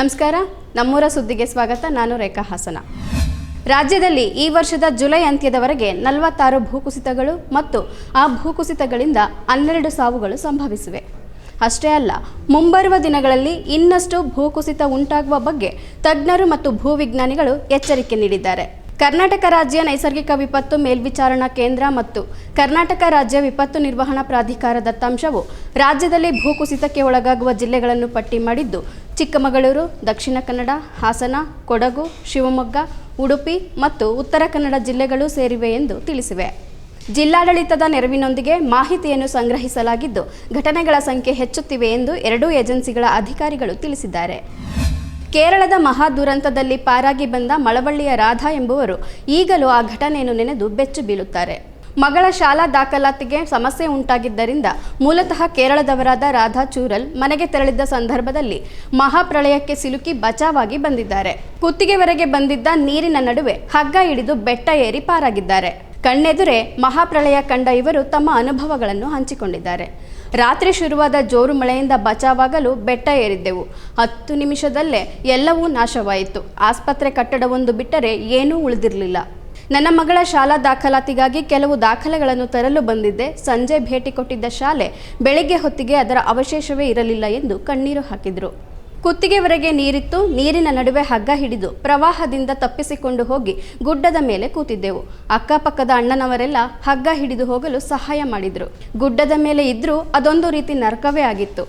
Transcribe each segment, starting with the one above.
ನಮಸ್ಕಾರ, ನಮ್ಮೂರ ಸುದ್ದಿಗೆ ಸ್ವಾಗತ. ನಾನು ರೇಖಾ ಹಾಸನ. ರಾಜ್ಯದಲ್ಲಿ ಈ ವರ್ಷದ ಜುಲೈ ಅಂತ್ಯದವರೆಗೆ ನಲವತ್ತಾರು ಭೂಕುಸಿತಗಳು ಮತ್ತು ಆ ಭೂಕುಸಿತಗಳಿಂದ ಹನ್ನೆರಡು ಸಾವುಗಳು ಸಂಭವಿಸಿವೆ. ಅಷ್ಟೇ ಅಲ್ಲ, ಮುಂಬರುವ ದಿನಗಳಲ್ಲಿ ಇನ್ನಷ್ಟು ಭೂಕುಸಿತ ಉಂಟಾಗುವ ಬಗ್ಗೆ ತಜ್ಞರು ಮತ್ತು ಭೂವಿಜ್ಞಾನಿಗಳು ಎಚ್ಚರಿಕೆ ನೀಡಿದ್ದಾರೆ. ಕರ್ನಾಟಕ ರಾಜ್ಯ ನೈಸರ್ಗಿಕ ವಿಪತ್ತು ಮೇಲ್ವಿಚಾರಣಾ ಕೇಂದ್ರ ಮತ್ತು ಕರ್ನಾಟಕ ರಾಜ್ಯ ವಿಪತ್ತು ನಿರ್ವಹಣಾ ಪ್ರಾಧಿಕಾರ ದತ್ತಾಂಶವು ರಾಜ್ಯದಲ್ಲಿ ಭೂಕುಸಿತಕ್ಕೆ ಒಳಗಾಗುವ ಜಿಲ್ಲೆಗಳನ್ನು ಪಟ್ಟಿ ಮಾಡಿದ್ದು ಚಿಕ್ಕಮಗಳೂರು, ದಕ್ಷಿಣ ಕನ್ನಡ, ಹಾಸನ, ಕೊಡಗು, ಶಿವಮೊಗ್ಗ, ಉಡುಪಿ ಮತ್ತು ಉತ್ತರ ಕನ್ನಡ ಜಿಲ್ಲೆಗಳು ಸೇರಿವೆ ಎಂದು ತಿಳಿಸಿವೆ. ಜಿಲ್ಲಾಡಳಿತದ ನೆರವಿನೊಂದಿಗೆ ಮಾಹಿತಿಯನ್ನು ಸಂಗ್ರಹಿಸಲಾಗಿದ್ದು, ಘಟನೆಗಳ ಸಂಖ್ಯೆ ಹೆಚ್ಚುತ್ತಿವೆ ಎಂದು ಎರಡೂ ಏಜೆನ್ಸಿಗಳ ಅಧಿಕಾರಿಗಳು ತಿಳಿಸಿದ್ದಾರೆ. ಕೇರಳದ ಮಹಾ ದುರಂತದಲ್ಲಿ ಪಾರಾಗಿ ಬಂದ ಮಳವಳ್ಳಿಯ ರಾಧಾ ಎಂಬುವರು ಈಗಲೂ ಆ ಘಟನೆಯನ್ನು ನೆನೆದು ಬೆಚ್ಚು ಬೀಳುತ್ತಾರೆ. ಮಗಳ ಶಾಲಾ ದಾಖಲಾತಿಗೆ ಸಮಸ್ಯೆ ಉಂಟಾಗಿದ್ದರಿಂದ ಮೂಲತಃ ಕೇರಳದವರಾದ ರಾಧಾ ಚೂರಲ್ ಮನೆಗೆ ತೆರಳಿದ್ದ ಸಂದರ್ಭದಲ್ಲಿ ಮಹಾಪ್ರಳಯಕ್ಕೆ ಸಿಲುಕಿ ಬಚಾವಾಗಿ ಬಂದಿದ್ದಾರೆ. ಕುತ್ತಿಗೆವರೆಗೆ ಬಂದಿದ್ದ ನೀರಿನ ನಡುವೆ ಹಗ್ಗ ಹಿಡಿದು ಬೆಟ್ಟ ಏರಿ ಪಾರಾಗಿದ್ದಾರೆ. ಕಣ್ಣೆದುರೆ ಮಹಾಪ್ರಳಯ ಕಂಡ ಇವರು ತಮ್ಮ ಅನುಭವಗಳನ್ನು ಹಂಚಿಕೊಂಡಿದ್ದಾರೆ. ರಾತ್ರಿ ಶುರುವಾದ ಜೋರು ಮಳೆಯಿಂದ ಬಚಾವಾಗಲು ಬೆಟ್ಟ ಏರಿದ್ದೆವು. ಹತ್ತು ನಿಮಿಷದಲ್ಲೇ ಎಲ್ಲವೂ ನಾಶವಾಯಿತು. ಆಸ್ಪತ್ರೆ ಕಟ್ಟಡವೊಂದು ಬಿಟ್ಟರೆ ಏನೂ ಉಳಿದಿರಲಿಲ್ಲ. ನನ್ನ ಮಗಳ ಶಾಲಾ ದಾಖಲಾತಿಗಾಗಿ ಕೆಲವು ದಾಖಲೆಗಳನ್ನು ತರಲು ಬಂದಿದ್ದೆ. ಸಂಜೆ ಭೇಟಿ ಕೊಟ್ಟಿದ್ದ ಶಾಲೆ ಬೆಳಿಗ್ಗೆ ಹೊತ್ತಿಗೆ ಅದರ ಅವಶೇಷವೇ ಇರಲಿಲ್ಲ ಎಂದು ಕಣ್ಣೀರು ಹಾಕಿದರು. ಕುತ್ತಿಗೆವರೆಗೆ ನೀರಿತ್ತು. ನೀರಿನ ನಡುವೆ ಹಗ್ಗ ಹಿಡಿದು ಪ್ರವಾಹದಿಂದ ತಪ್ಪಿಸಿಕೊಂಡು ಹೋಗಿ ಗುಡ್ಡದ ಮೇಲೆ ಕೂತಿದ್ದೆವು. ಅಕ್ಕಪಕ್ಕದ ಅಣ್ಣನವರೆಲ್ಲ ಹಗ್ಗ ಹಿಡಿದು ಹೋಗಲು ಸಹಾಯ ಮಾಡಿದರು. ಗುಡ್ಡದ ಮೇಲೆ ಇದ್ದರೂ ಅದೊಂದು ರೀತಿ ನರಕವೇ ಆಗಿತ್ತು.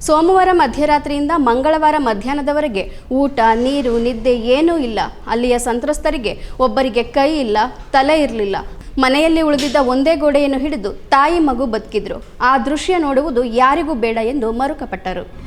ಸೋಮವಾರ ಮಧ್ಯರಾತ್ರಿಯಿಂದ ಮಂಗಳವಾರ ಮಧ್ಯಾಹ್ನದವರೆಗೆ ಊಟ, ನೀರು, ನಿದ್ದೆ ಏನೂ ಇಲ್ಲ. ಅಲ್ಲಿಯ ಸಂತ್ರಸ್ತರಿಗೆ ಒಬ್ಬರಿಗೆ ಕೈ ಇಲ್ಲ, ತಲೆ ಇರಲಿಲ್ಲ. ಮನೆಯಲ್ಲಿ ಉಳಿದಿದ್ದ ಒಂದೇ ಗೋಡೆಯನ್ನು ಹಿಡಿದು ತಾಯಿ ಮಗು ಬದುಕಿದ್ರು. ಆ ದೃಶ್ಯ ನೋಡುವುದು ಯಾರಿಗೂ ಬೇಡ ಎಂದು ಮರುಕಪಟ್ಟರು.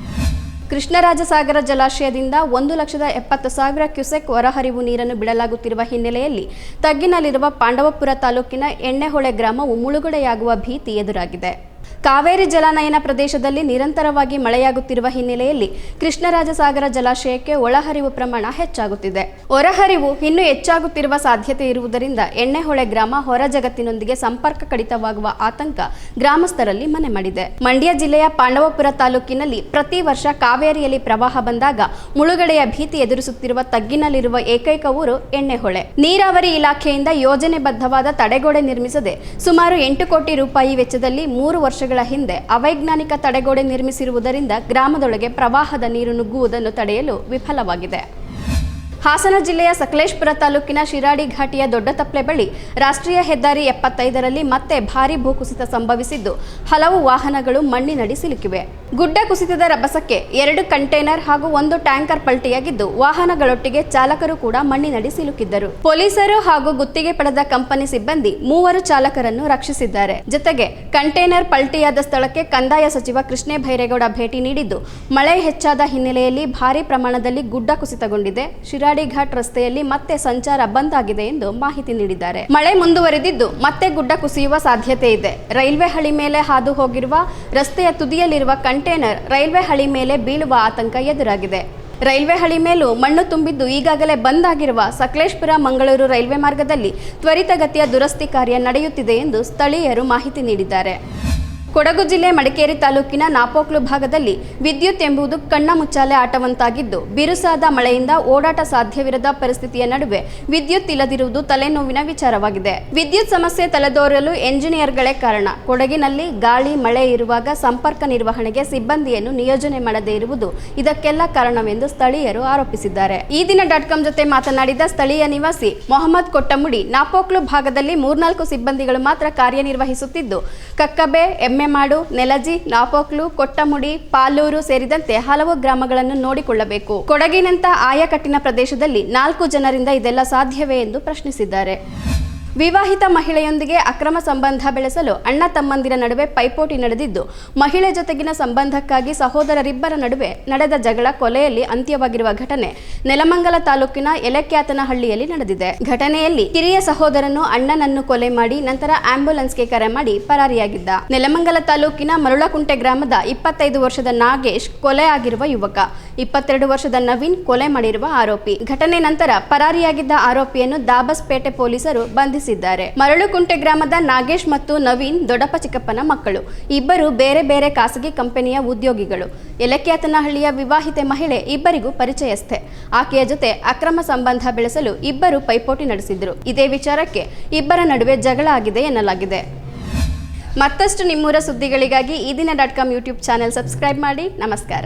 ಕೃಷ್ಣರಾಜಸಾಗರ ಜಲಾಶಯದಿಂದ ಒಂದು ಲಕ್ಷದ ಎಪ್ಪತ್ತು ಸಾವಿರ ಕ್ಯುಸೆಕ್ ಹೊರಹರಿವು ನೀರನ್ನು ಬಿಡಲಾಗುತ್ತಿರುವ ಹಿನ್ನೆಲೆಯಲ್ಲಿ ತಗ್ಗಿನಲ್ಲಿರುವ ಪಾಂಡವಪುರ ತಾಲೂಕಿನ ಎಣ್ಣೆಹೊಳೆ ಗ್ರಾಮವು ಮುಳುಗಡೆಯಾಗುವ ಭೀತಿ ಎದುರಾಗಿದೆ. ಕಾವೇರಿ ಜಲಾನಯನ ಪ್ರದೇಶದಲ್ಲಿ ನಿರಂತರವಾಗಿ ಮಳೆಯಾಗುತ್ತಿರುವ ಹಿನ್ನೆಲೆಯಲ್ಲಿ ಕೃಷ್ಣರಾಜಸಾಗರ ಜಲಾಶಯಕ್ಕೆ ಒಳಹರಿವು ಪ್ರಮಾಣ ಹೆಚ್ಚಾಗುತ್ತಿದೆ. ಹೊರಹರಿವು ಇನ್ನೂ ಹೆಚ್ಚಾಗುತ್ತಿರುವ ಸಾಧ್ಯತೆ ಇರುವುದರಿಂದ ಎಣ್ಣೆಹೊಳೆ ಗ್ರಾಮ ಹೊರ ಜಗತ್ತಿನೊಂದಿಗೆ ಸಂಪರ್ಕ ಕಡಿತವಾಗುವ ಆತಂಕ ಗ್ರಾಮಸ್ಥರಲ್ಲಿ ಮನೆ ಮಾಡಿದೆ. ಮಂಡ್ಯ ಜಿಲ್ಲೆಯ ಪಾಂಡವಪುರ ತಾಲೂಕಿನಲ್ಲಿ ಪ್ರತಿ ವರ್ಷ ಕಾವೇರಿಯಲ್ಲಿ ಪ್ರವಾಹ ಬಂದಾಗ ಮುಳುಗಡೆಯ ಭೀತಿ ಎದುರಿಸುತ್ತಿರುವ ತಗ್ಗಿನಲ್ಲಿರುವ ಏಕೈಕ ಊರು ಎಣ್ಣೆಹೊಳೆ. ನೀರಾವರಿ ಇಲಾಖೆಯಿಂದ ಯೋಜನೆಬದ್ಧವಾದ ತಡೆಗೋಡೆ ನಿರ್ಮಿಸದೆ ಸುಮಾರು ಎಂಟು ಕೋಟಿ ರೂಪಾಯಿ ವೆಚ್ಚದಲ್ಲಿ ಮೂರು ವರ್ಷಗಳ ಹಿಂದೆ ಅವೈಜ್ಞಾನಿಕ ತಡೆಗೋಡೆ ನಿರ್ಮಿಸಿರುವುದರಿಂದ ಗ್ರಾಮದೊಳಗೆ ಪ್ರವಾಹದ ನೀರು ನುಗ್ಗುವುದನ್ನು ತಡೆಯಲು ವಿಫಲವಾಗಿದೆ. ಹಾಸನ ಜಿಲ್ಲೆಯ ಸಕಲೇಶ್ಪುರ ತಾಲೂಕಿನ ಶಿರಾಡಿ ಘಾಟಿಯ ದೊಡ್ಡತಪ್ಲೆ ಬಳಿ ರಾಷ್ಟ್ರೀಯ ಹೆದ್ದಾರಿ ಎಪ್ಪತ್ತೈದರಲ್ಲಿ ಮತ್ತೆ ಭಾರೀ ಭೂಕುಸಿತ ಸಂಭವಿಸಿದ್ದು ಹಲವು ವಾಹನಗಳು ಮಣ್ಣಿನಡಿ ಸಿಲುಕಿವೆ. ಗುಡ್ಡ ಕುಸಿತದ ರಭಸಕ್ಕೆ ಎರಡು ಕಂಟೈನರ್ ಹಾಗೂ ಒಂದು ಟ್ಯಾಂಕರ್ ಪಲ್ಟಿಯಾಗಿದ್ದು ವಾಹನಗಳೊಟ್ಟಿಗೆ ಚಾಲಕರು ಕೂಡ ಮಣ್ಣಿನಡಿ ಸಿಲುಕಿದ್ದರು. ಪೊಲೀಸರು ಹಾಗೂ ಗುತ್ತಿಗೆ ಪಡೆದ ಕಂಪನಿ ಸಿಬ್ಬಂದಿ ಮೂವರು ಚಾಲಕರನ್ನು ರಕ್ಷಿಸಿದ್ದಾರೆ. ಜೊತೆಗೆ ಕಂಟೈನರ್ ಪಲ್ಟಿಯಾದ ಸ್ಥಳಕ್ಕೆ ಕಂದಾಯ ಸಚಿವ ಕೃಷ್ಣೇ ಭೈರೇಗೌಡ ಭೇಟಿ ನೀಡಿದ್ದು, ಮಳೆ ಹೆಚ್ಚಾದ ಹಿನ್ನೆಲೆಯಲ್ಲಿ ಭಾರೀ ಪ್ರಮಾಣದಲ್ಲಿ ಗುಡ್ಡ ಕುಸಿತಗೊಂಡಿದೆ. ಶಿರಾಡಿ ಘಾಟ್ ರಸ್ತೆಯಲ್ಲಿ ಮತ್ತೆ ಸಂಚಾರ ಬಂದ್ ಆಗಿದೆ ಎಂದು ಮಾಹಿತಿ ನೀಡಿದ್ದಾರೆ. ಮಳೆ ಮುಂದುವರೆದಿದ್ದು ಮತ್ತೆ ಗುಡ್ಡ ಕುಸಿಯುವ ಸಾಧ್ಯತೆ ಇದೆ. ರೈಲ್ವೆ ಹಳಿ ಮೇಲೆ ಹಾದು ಹೋಗಿರುವ ರಸ್ತೆಯ ತುದಿಯಲ್ಲಿರುವ ಕಂಟೈನರ್ ರೈಲ್ವೆ ಹಳಿ ಮೇಲೆ ಬೀಳುವ ಆತಂಕ ಎದುರಾಗಿದೆ. ರೈಲ್ವೆ ಹಳಿ ಮೇಲೂ ಮಣ್ಣು ತುಂಬಿದ್ದು ಈಗಾಗಲೇ ಬಂದ್ ಆಗಿರುವ ಸಕಲೇಶ್ಪುರ ಮಂಗಳೂರು ರೈಲ್ವೆ ಮಾರ್ಗದಲ್ಲಿ ತ್ವರಿತಗತಿಯ ದುರಸ್ತಿ ಕಾರ್ಯ ನಡೆಯುತ್ತಿದೆ ಎಂದು ಸ್ಥಳೀಯರು ಮಾಹಿತಿ ನೀಡಿದ್ದಾರೆ. ಕೊಡಗು ಜಿಲ್ಲೆ ಮಡಿಕೇರಿ ತಾಲೂಕಿನ ನಾಪೋಕ್ಲು ಭಾಗದಲ್ಲಿ ವಿದ್ಯುತ್ ಎಂಬುದು ಕಣ್ಣ ಮುಚ್ಚಾಲೆ ಆಟವಂತಾಗಿದ್ದು, ಬಿರುಸಾದ ಮಳೆಯಿಂದ ಓಡಾಟ ಸಾಧ್ಯವಿರದ ಪರಿಸ್ಥಿತಿಯ ನಡುವೆ ವಿದ್ಯುತ್ ಇಲ್ಲದಿರುವುದು ತಲೆನೋವಿನ ವಿಚಾರವಾಗಿದೆ. ವಿದ್ಯುತ್ ಸಮಸ್ಯೆ ತಲೆದೋರಲು ಎಂಜಿನಿಯರ್ಗಳೇ ಕಾರಣ. ಕೊಡಗಿನಲ್ಲಿ ಗಾಳಿ, ಮಳೆ ಇರುವಾಗ ಸಂಪರ್ಕ ನಿರ್ವಹಣೆಗೆ ಸಿಬ್ಬಂದಿಯನ್ನು ನಿಯೋಜನೆ ಮಾಡದೇ ಇರುವುದು ಇದಕ್ಕೆಲ್ಲ ಕಾರಣವೆಂದು ಸ್ಥಳೀಯರು ಆರೋಪಿಸಿದ್ದಾರೆ. ಈ ದಿನ ಡಾಟ್ ಕಾಂ ಜೊತೆ ಮಾತನಾಡಿದ ಸ್ಥಳೀಯ ನಿವಾಸಿ ಮೊಹಮ್ಮದ್ ಕೊಟ್ಟಮುಡಿ, ನಾಪೋಕ್ಲು ಭಾಗದಲ್ಲಿ ಮೂರ್ನಾಲ್ಕು ಸಿಬ್ಬಂದಿಗಳು ಮಾತ್ರ ಕಾರ್ಯನಿರ್ವಹಿಸುತ್ತಿದ್ದು, ಕಕ್ಕಬೆ ಎಮ್ಮೆಮಾಡು ನೆಲಜಿ, ನಾಪೋಕ್ಲು, ಕೊಟ್ಟಮುಡಿ, ಪಾಲೂರು ಸೇರಿದಂತೆ ಹಲವು ಗ್ರಾಮಗಳನ್ನು ನೋಡಿಕೊಳ್ಳಬೇಕು. ಕೊಡಗಿನಂತ ಆಯಕಟ್ಟಿನ ಪ್ರದೇಶದಲ್ಲಿ ನಾಲ್ಕು ಜನರಿಂದ ಇದೆಲ್ಲ ಸಾಧ್ಯವೇ ಎಂದು ಪ್ರಶ್ನಿಸಿದ್ದಾರೆ. ವಿವಾಹಿತ ಮಹಿಳೆಯೊಂದಿಗೆ ಅಕ್ರಮ ಸಂಬಂಧ ಬೆಳೆಸಲು ಅಣ್ಣ ತಮ್ಮಂದಿರ ನಡುವೆ ಪೈಪೋಟಿ ನಡೆದಿದ್ದು, ಮಹಿಳೆ ಜೊತೆಗಿನ ಸಂಬಂಧಕ್ಕಾಗಿ ಸಹೋದರರಿಬ್ಬರ ನಡುವೆ ನಡೆದ ಜಗಳ ಕೊಲೆಯಲ್ಲಿ ಅಂತ್ಯವಾಗಿರುವ ಘಟನೆ ನೆಲಮಂಗಲ ತಾಲೂಕಿನ ಎಲೆಕ್ಯಾತನಹಳ್ಳಿಯಲ್ಲಿ ನಡೆದಿದೆ. ಘಟನೆಯಲ್ಲಿ ಕಿರಿಯ ಸಹೋದರನು ಅಣ್ಣನನ್ನು ಕೊಲೆ ಮಾಡಿ ನಂತರ ಆಂಬ್ಯುಲೆನ್ಸ್ಗೆ ಕರೆ ಮಾಡಿ ಪರಾರಿಯಾಗಿದ್ದ. ನೆಲಮಂಗಲ ತಾಲೂಕಿನ ಮರುಳಕುಂಟೆ ಗ್ರಾಮದ ಇಪ್ಪತ್ತೈದು ವರ್ಷದ ನಾಗೇಶ್ ಕೊಲೆ ಆಗಿರುವ ಯುವಕ. ಇಪ್ಪತ್ತೆರಡು ವರ್ಷದ ನವೀನ್ ಕೊಲೆ ಮಾಡಿರುವ ಆರೋಪಿ. ಘಟನೆ ನಂತರ ಪರಾರಿಯಾಗಿದ್ದ ಆರೋಪಿಯನ್ನು ದಾಬಸ್ಪೇಟೆ ಪೊಲೀಸರು ಬಂಧಿಸಿದ್ದಾರೆ. ಮರಳುಕುಂಟೆ ಗ್ರಾಮದ ನಾಗೇಶ್ ಮತ್ತು ನವೀನ್ ದೊಡ್ಡಪ್ಪ ಚಿಕ್ಕಪ್ಪನ ಮಕ್ಕಳು. ಇಬ್ಬರು ಬೇರೆ ಬೇರೆ ಖಾಸಗಿ ಕಂಪನಿಯ ಉದ್ಯೋಗಿಗಳು. ಎಲಕ್ಯಾತನಹಳ್ಳಿಯ ವಿವಾಹಿತೆ ಮಹಿಳೆ ಇಬ್ಬರಿಗೂ ಪರಿಚಯಸ್ಥೆ. ಆಕೆಯ ಜೊತೆ ಅಕ್ರಮ ಸಂಬಂಧ ಬೆಳೆಸಲು ಇಬ್ಬರು ಪೈಪೋಟಿ ನಡೆಸಿದ್ರು. ಇದೇ ವಿಚಾರಕ್ಕೆ ಇಬ್ಬರ ನಡುವೆ ಜಗಳ ಆಗಿದೆ ಎನ್ನಲಾಗಿದೆ. ಮತ್ತಷ್ಟು ನಿಮ್ಮೂರ ಸುದ್ದಿಗಳಿಗಾಗಿ Eedina dot com YouTube channel subscribe ಮಾಡಿ. ನಮಸ್ಕಾರ.